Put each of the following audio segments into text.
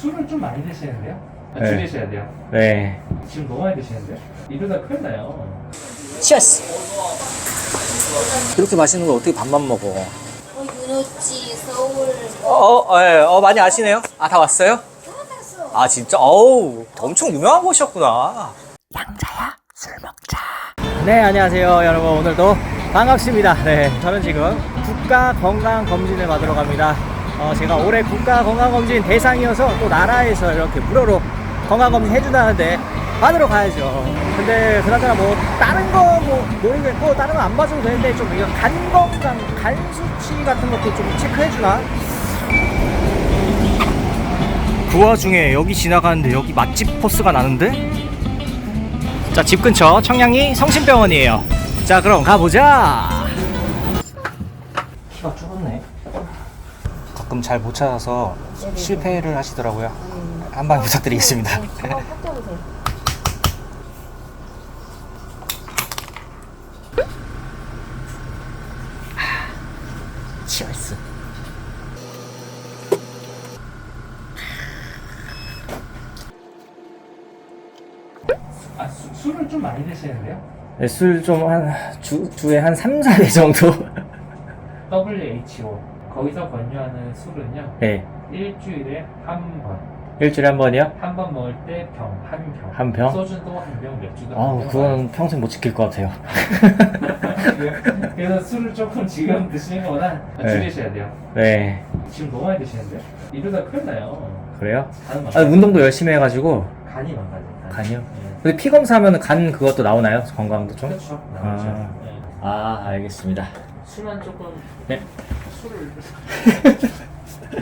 술을 좀 많이 드시는데요? 아, 네. 줄이셔야 돼요. 네. 지금 너무 많이 드시는데요? 이러다 큰일 나요. 치아스. 이렇게 맛있는 걸 어떻게 밥만 먹어? 뭐 유노치, 서울, 어, 어, 예, 어, 많이 아시네요? 아, 다 왔어요? 아, 진짜? 어우, 엄청 유명한 곳이었구나. 양자야, 술 먹자. 네, 안녕하세요, 여러분. 오늘도 반갑습니다. 네, 저는 지금 국가 건강 검진을 받으러 갑니다. 어, 제가 올해 국가 건강 검진 대상이어서 또 나라에서 이렇게 무료로 건강 검진 해준다는데 받으러 가야죠. 근데 그나저나 뭐 다른 거 뭐 모르겠고 다른 거 안 봐줘도 되는데 좀 이거 간 건강, 간 수치 같은 것도 좀 체크해 주나? 그 와중에 여기 지나가는데 여기 맛집 포스가 나는데? 자, 집 근처 청량리 성심병원이에요. 자, 그럼 가보자. 키가 줄었네. 가끔 잘 못 찾아서 실패를 하시더라고요. 한방 부탁드리겠습니다. 치얼스. 아, 수, 술을 좀 많이 드시는데요? 네, 술좀 한 주, 주에 한 3, 4배 정도? WHO. 거기서 권유하는 술은요. 네. 일주일에 한 번. 일주일에 한 번이요? 한 번 먹을 때 병, 한 병. 한 병? 소주도 한 병, 맥주도 한 아우, 병. 그건 평생 못 지킬 것 같아요. 그래서 술을 조금 지금 드시는 거보다 네. 줄이셔야 돼요. 네. 지금 너무 많이 드시는데요? 이러다 큰일 나요. 그래요? 간은 아. 운동도 열심히 해가지고. 간이 망가져. 간이요? 네. 근데 피 검사하면 간 그것도 나오나요? 건강도 좀? 그렇죠. 나오죠. 아. 네. 아, 알겠습니다. 술만 조금 네. 술을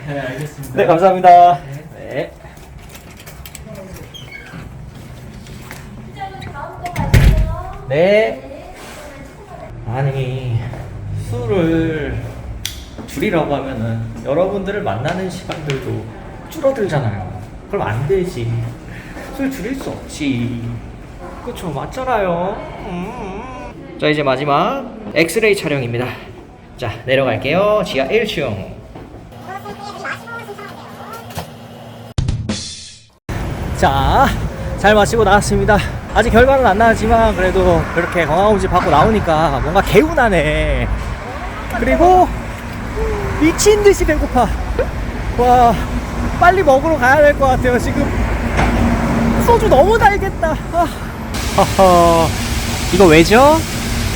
네 알겠습니다. 네, 감사합니다. 네. 네. 네. 아니, 술을 줄이라고 하면은 여러분들을 만나는 시간들도 줄어들잖아요. 그럼 안 되지. 술 줄일 수 없지. 그쵸, 맞잖아요. 음. 자, 이제 마지막 엑스레이 촬영입니다. 자, 내려갈게요. 지하 1층. 자, 잘 마시고 나왔습니다. 아직 결과는 안 나왔지만 그래도 그렇게 건강검진 받고 나오니까 뭔가 개운하네. 그리고 미친 듯이 배고파. 와, 빨리 먹으러 가야 될 것 같아요. 지금 소주 너무 달겠다. 아. 허허, 이거 왜죠?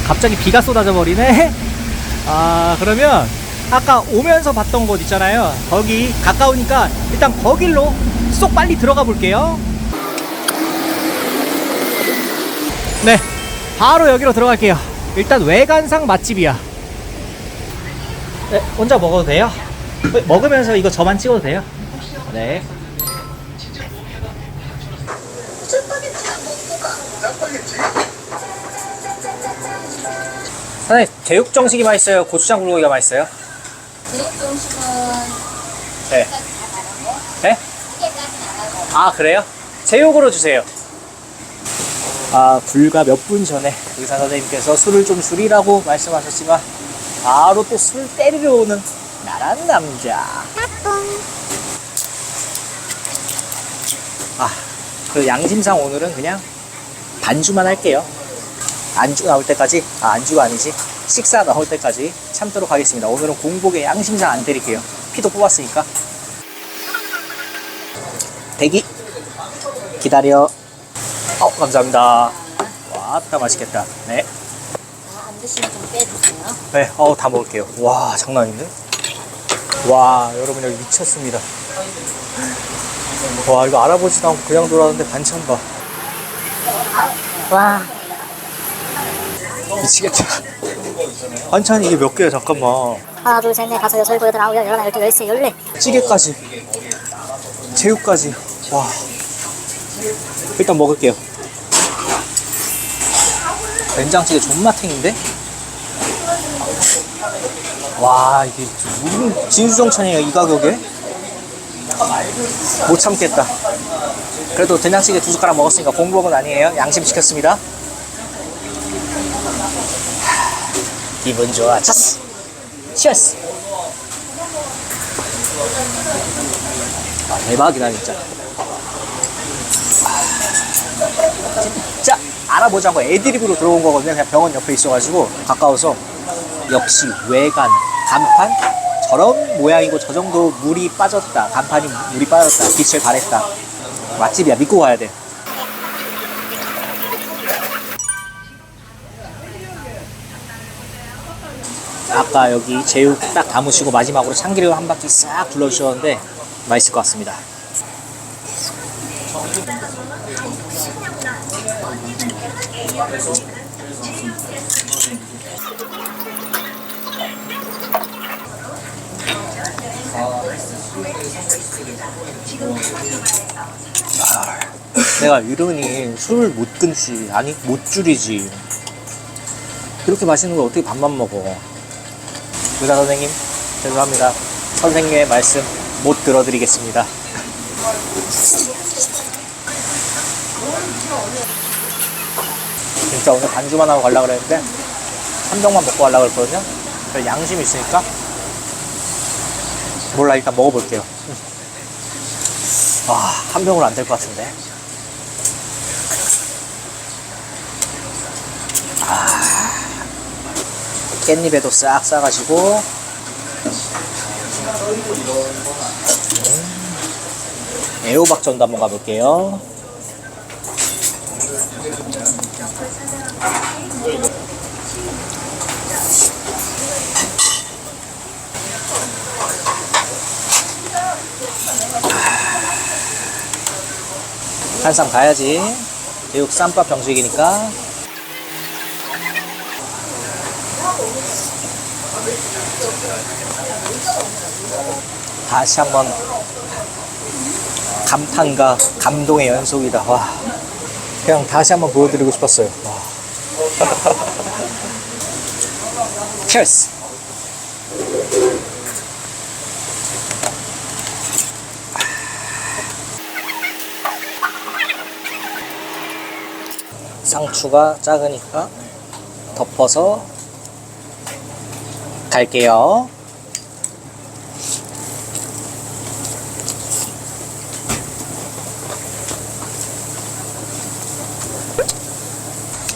갑자기 비가 쏟아져 버리네. 아, 그러면 아까 오면서 봤던 곳 있잖아요. 거기 가까우니까 일단 거길로 쏙 빨리 들어가 볼게요. 네, 바로 여기로 들어갈게요. 일단 외관상 맛집이야. 네, 혼자 먹어도 돼요? 네, 먹으면서 이거 저만 찍어도 돼요? 네. 사장님, 제육 정식이 맛있어요? 고추장 불고기가 맛있어요? 제육 정식은 네. 네? 아 그래요? 제육으로 주세요. 아 불과 몇 분 전에 의사 선생님께서 술을 좀 줄이라고 말씀하셨지만 바로 또 술 때리러 오는 나란 남자. 아 그 양심상 오늘은 그냥 반주만 할게요. 안주 나올 때까지 아 안주가 아니지 식사 나올 때까지 참도록 하겠습니다. 오늘은 공복에 양심상 안 때릴게요. 피도 뽑았으니까. 대기. 기다려. 어 감사합니다. 와 아따 맛있겠다. 네, 아, 안 드시면 좀 빼주세요. 네, 어, 다 먹을게요. 와 장난 아닌데? 와 여러분 여기 미쳤습니다. 와 이거 알아보지도 않고 그냥 돌아왔는데 반찬 봐 와 미치겠다. 반찬이 이게 몇 개야? 잠깐만. 하나, 둘, 셋, 넷, 다섯, 여섯, 일곱, 여덟, 아홉, 열, 열하나, 열둘, 열세, 열네. 찌개까지. 제육까지. 와. 일단 먹을게요. 된장찌개 존맛탱인데? 와 이게 무슨 진수정찬이에요 이 가격에? 못 참겠다. 그래도 된장찌개 두 숟가락 먹었으니까 공복은 아니에요? 양심 지켰습니다 하, 기분 좋아 차스 치어스 아, 대박이다, 진짜. 진짜 알아보자고 애드립으로 들어온 거거든요. 그냥 병원 옆에 있어가지고 가까워서 역시 외관, 간판 저런 모양이고 저 정도 물이 빠졌다. 간판이 물이 빠졌다. 빛을 발했다. 맛집이야. 믿고 가야 돼. 아까 여기 제육 딱 담으시고 마지막으로 참기름 한 바퀴 싹 둘러주셨는데 맛있을 것 같습니다. 내가 이러니 술못 끊지. 아니 못 줄이지. 그렇게 맛있는 걸 어떻게 밥만 먹어 의사 선생님 죄송합니다. 선생님의 말씀 못 들어드리겠습니다. 진짜 오늘 반주만 하고 가려고 그랬는데 한 병만 먹고 가려고 그랬거든요. 그래서 양심 있으니까 몰라 일단 먹어볼게요. 와한 병으로 안 될 것 같은데 깻잎에도 싹 싸가지고. 음. 애호박전도 한번 가볼게요. 한쌈 가야지. 제육 쌈밥 정식이니까 다시 한번 감탄과 감동의 연속이다. 와. 그냥 다시 한번 보여드리고 싶었어요. 와. Cheers. 상추가 작으니까 덮어서 갈게요.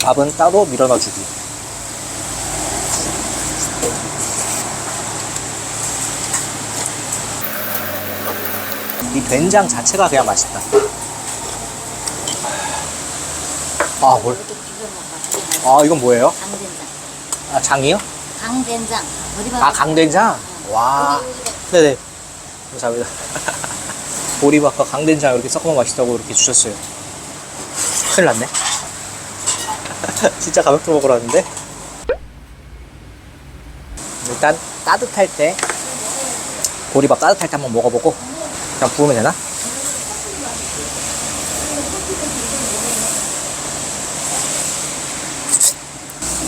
밥은 따로 밀어 넣어주기. 이 된장 자체가 그냥 맛있다. 아, 뭘? 아, 이건 뭐예요? 강된장. 아, 장이요? 강된장. 아, 강된장? 와. 네네. 감사합니다. 보리밥과 강된장 이렇게 섞으면 맛있다고 이렇게 주셨어요. 큰일 났네. 진짜 가볍게 먹으라는데? 일단 따뜻할 때 보리밥 따뜻할 때 한번 먹어보고 그냥 부으면 되나?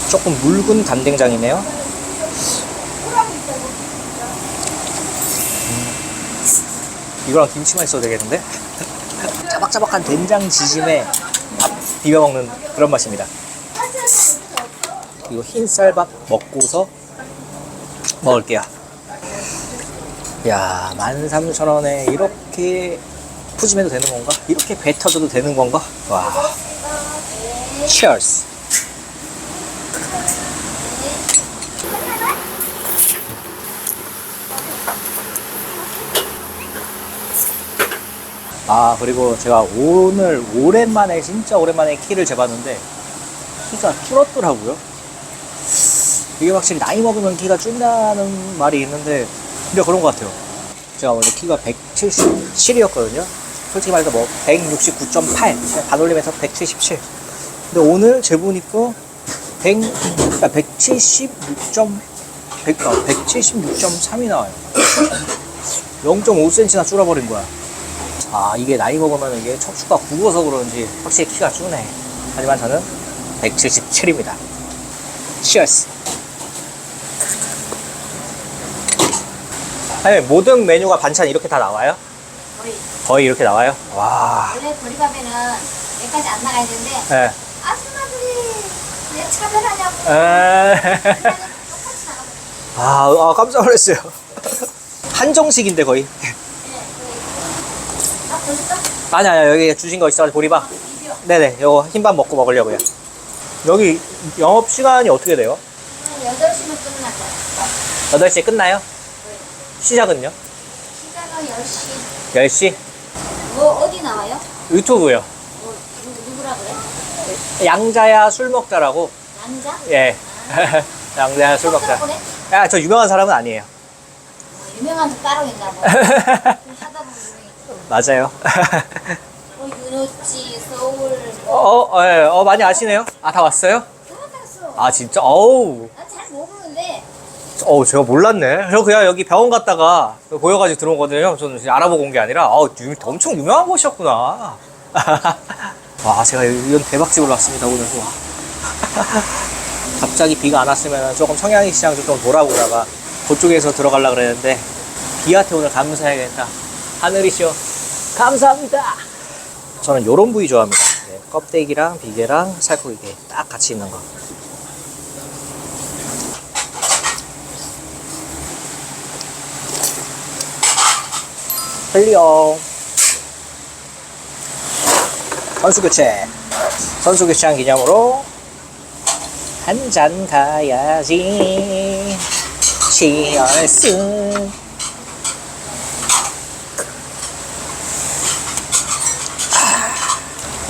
조금 묽은 간된장이네요. 이거랑 김치만 있어도 되겠는데? 자박자박한 된장 지짐에 밥 비벼 먹는 그런 맛입니다. 그리고 흰 쌀밥 먹고서 먹을게요. 야, 13,000원에 이렇게 푸짐해도 되는 건가? 이렇게 배 터져도 되는 건가? 와. Cheers. 아 그리고 제가 오늘 오랜만에 진짜 오랜만에 키를 재봤는데 키가 줄었더라고요. 이게 확실히 나이 먹으면 키가 줄다는 말이 있는데 진짜 그런 것 같아요. 제가 원래 키가 177이었거든요. 솔직히 말해서 뭐 169.8 반올림에서 177 근데 오늘 재보니까 100, 그러니까 176. 100, 176.3이 나와요. 0.5cm나 줄어버린 거야 아 이게 나이 먹으면 이게 척추가 굵어서 그런지 확실히 키가 주네 하지만 저는 177입니다 치얼스 아니 모든 메뉴가 반찬 이렇게 다 나와요? 거의. 거의 이렇게 나와요? 와 원래 보리밥에는 여기까지 안 나가야 되는데 네. 아줌마들이 왜 차별하냐고. 에... 그래서 똑같이 나가버려. 아, 아 깜짝 놀랐어요 한정식인데 거의? 아니 아니 여기 주신 거 있어가지고 보리밥. 네네 요거 흰밥 먹고 먹으려고요 여기 영업 시간이 어떻게 돼요? 한 8시면 끝났다. 8시에 끝나요? 시작은요? 시작은 10시. 10시? 뭐 어디 나와요? 유튜브요 뭐 누, 누구라 그래? 양자야 술 먹자라고 남자? 예 양자야 술 먹자 그래? 야저 유명한 사람은 아니에요 뭐 유명한 저 따로인가 뭐. 하다 보면. 맞아요. 뭐 윤호찌, 서울. 어, 어, 예, 어, 많이 아시네요? 아 다 왔어요? 다 갔어. 아 진짜? 어우. 난잘 모르는데. 어 제가 몰랐네. 저 그냥 여기 병원 갔다가 보여가지고 들어오거든요. 저는 진짜 알아보고 온 게 아니라 어, 유, 엄청 유명한 곳이었구나. 와 제가 이런 대박집으로 왔습니다 오늘 와 갑자기 비가 안 왔으면 조금 청양리 시장 좀 돌아보다가 그쪽에서 들어가려 그랬는데 비한테 오늘 감사해야겠다 하늘이시여. 감사합니다. 저는 요런 부위 좋아합니다. 네, 껍데기랑 비계랑 살코기 딱 같이 있는 거. 클리어 선수 교체. 선수 교체한 기념으로 한 잔 가야지. 치얼스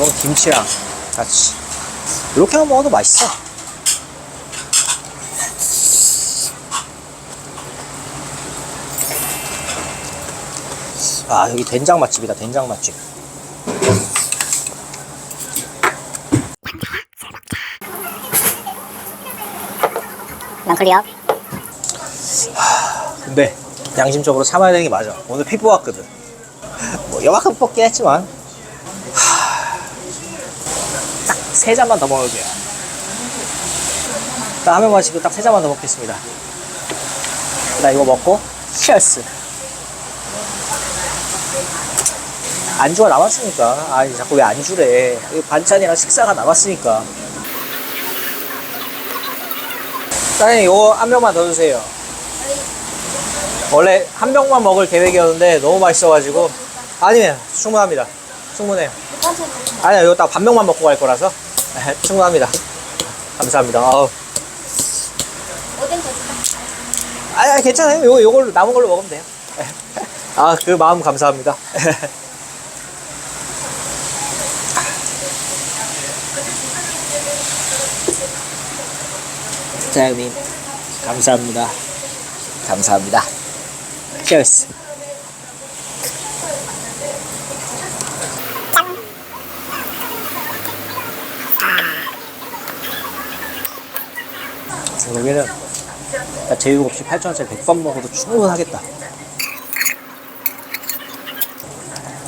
그럼 김치랑 같이. 이렇게 만 먹어도 맛있어. 아 여기 된장 맛집이다 된장 맛집. 난 클리어. 근데 양심적으로 참아야 되는 게 맞아. 오늘 피부 왔거든 뭐 요만큼 뽑긴 했지만 딱 세 잔만 더 먹을게요. 명 마시고 딱 세 잔만 더 먹겠습니다. 나 이거 먹고 치얼스. 안주가 남았으니까. 아니 자꾸 왜 안주래. 반찬이랑 식사가 남았으니까. 사장님 이거 한 명만 더 주세요. 원래 한 병만 먹을 계획이었는데 너무 맛있어가지고. 아니면 충분합니다. 충분해요. 아니요 이거 딱 반 병만 먹고 갈 거라서 충분합니다. 감사합니다. 아우. 아니 아니, 괜찮아요. 요거 요걸로 남은 걸로 먹으면 돼요. 아 그 마음 감사합니다. 사장님 감사합니다. 감사합니다. Cheers 여기는 제육 없이 8,000원짜리 100번 먹어도 충분하겠다.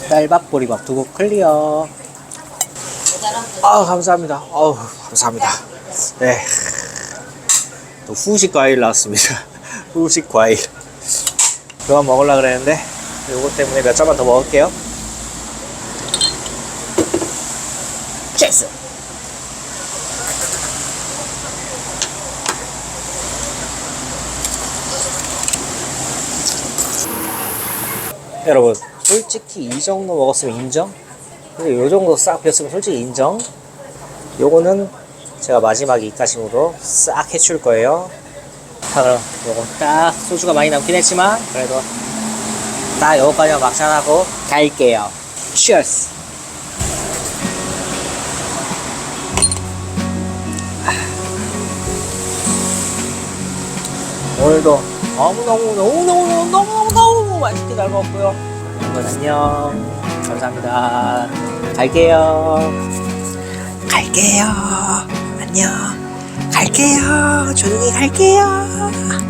딸밥, 보리밥 두곡 클리어. 아 감사합니다. 아우 감사합니다. 네. 또 후식 과일 나왔습니다. 후식 과일. 그만 먹으려 그랬는데 요거 때문에 몇 잔만 더 먹을게요. 체스. 여러분 솔직히 이 정도 먹었으면 인정? 그리고 요 정도 싹 비웠으면 솔직히 인정? 요거는 제가 마지막 입가심으로 싹 해줄 거예요 자 그럼 요거 딱 소주가 많이 남긴 했지만 그래도 딱 요거까지만 막잔하고 갈게요 Cheers 오늘도 너무너무 너무너무 너무 너무 맛있게 잘 먹었고요. 여러분 안녕. 감사합니다. 갈게요. 갈게요. 안녕. 갈게요. 조용히 갈게요.